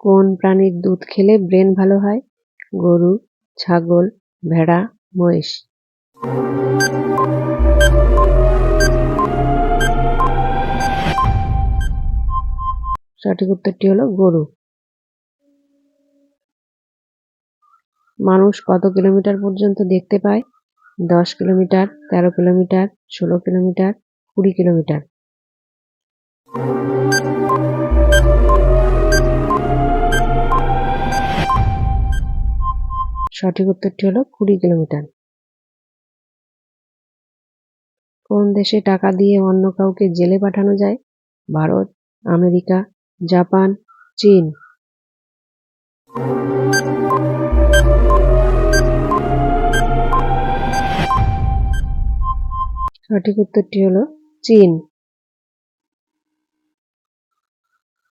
কোন প্রাণীর দুধ খেলে ব্রেন ভালো হয়? গরু, ছাগল, ভেড়া, মহিষ। সঠিক উত্তরটি হলো গরু। মানুষ কত কিলোমিটার পর্যন্ত দেখতে পায়? দশ কিলোমিটার, তেরো কিলোমিটার, ষোলো কিলোমিটার, কুড়ি কিলোমিটার। সঠিক উত্তরটি হলো কুড়ি কিলোমিটার। কোন দেশে টাকা দিয়ে অন্য কাউকে জেলে পাঠানো যায়? ভারত, আমেরিকা, জাপান, চীন। সঠিক উত্তরটি হলো চীন।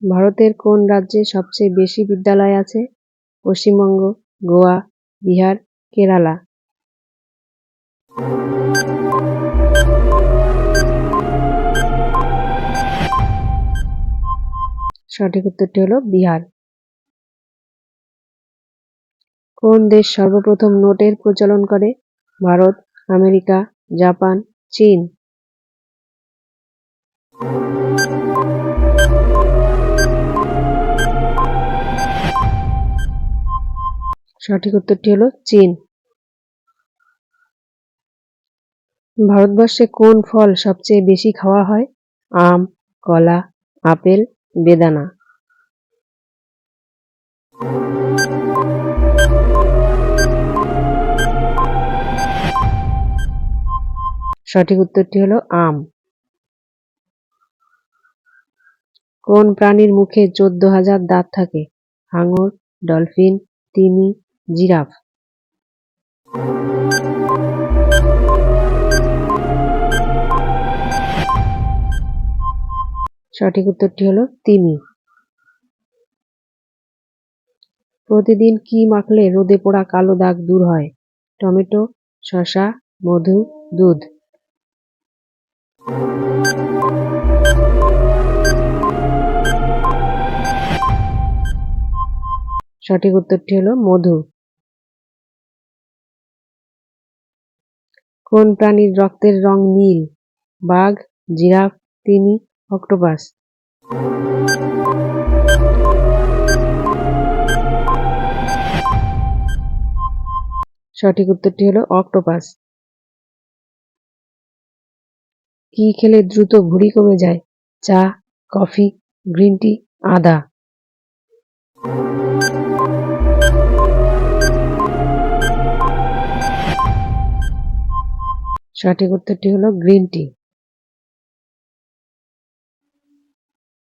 ভারতের কোন রাজ্যে সবচেয়ে বেশি বিদ্যালয় আছে? পশ্চিমবঙ্গ, গোয়া বিহার, কেরালা। সঠিক উত্তরটি হলো বিহার। কোন দেশ সর্বপ্রথম নোটের প্রচলন করে? ভারত, আমেরিকা, জাপান, চীন। সঠিক উত্তরটি হলো চীন। ভারতবর্ষে কোন ফল সবচেয়ে বেশি খাওয়া হয়? আম, কলা, আপেল, বেদানা। সঠিক উত্তরটি হলো আম। কোন প্রাণীর মুখে চোদ্দ হাজার দাঁত থাকে? হাঙর ডলফিন, তিমি জিরাফ। সঠিক উত্তরটি হলো তিমি। প্রতিদিন কি মাখলে রোদে পোড়া কালো দাগ দূর হয়? টমেটো, শসা, মধু, দুধ। সঠিক উত্তরটি হলো মধু। কোন প্রাণীর রক্তের রং নীল? বাঘ, জিরাফ, তিমি, অক্টোপাস। সঠিক উত্তরটি হলো অক্টোপাস। কি খেলে দ্রুত ভুঁড়ি কমে যায়? চা, কফি, গ্রিন টি, আদা। সঠিক উত্তরটি হলো গ্রিন টি।